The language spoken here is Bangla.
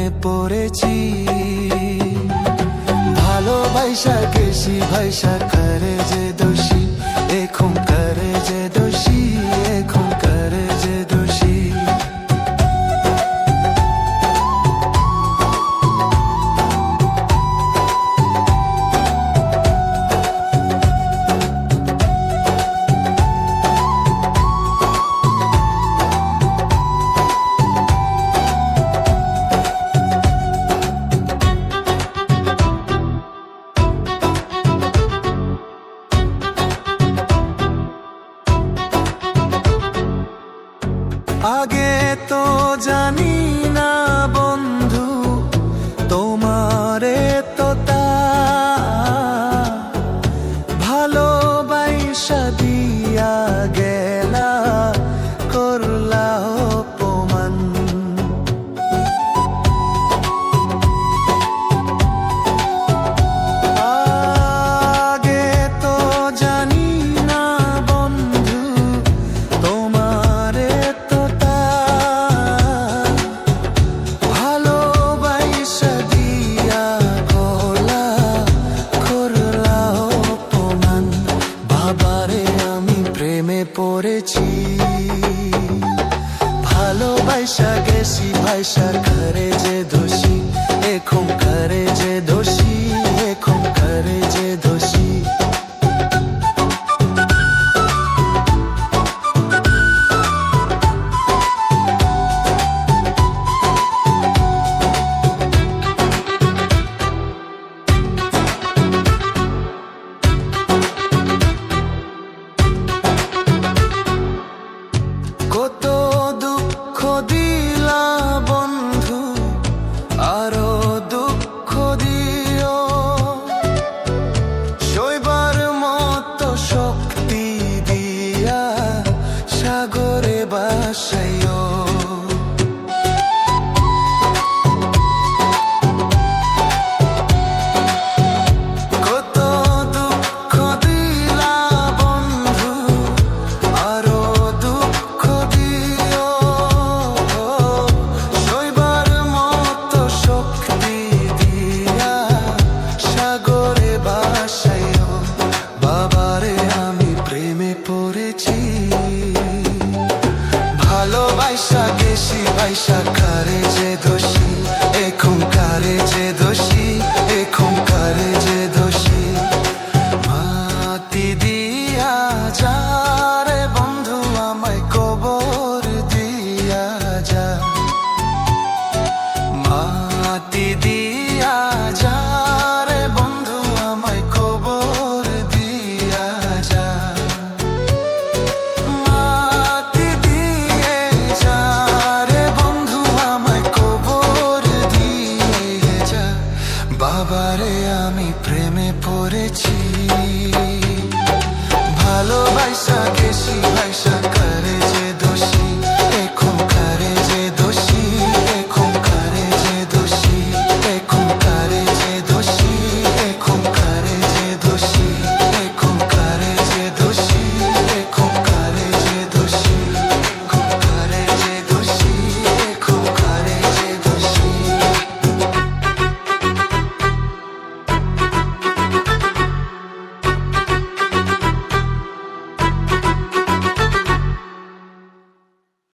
মনে পড়েছি। ভালোবাসা কেশি ভাইসা খারে যে দোষী? এখন time করেছি। ভালোবাসা গেছি ভাইসা ঘরে যে দোষী এখন ঘরে যে Russia. বাইশা গেছি বাইশা কারে যে দোষী এখন কারে যে দোষী। আবারে আমি প্রেমে পড়েছি। ভালোবাসা কেসি ভাইসা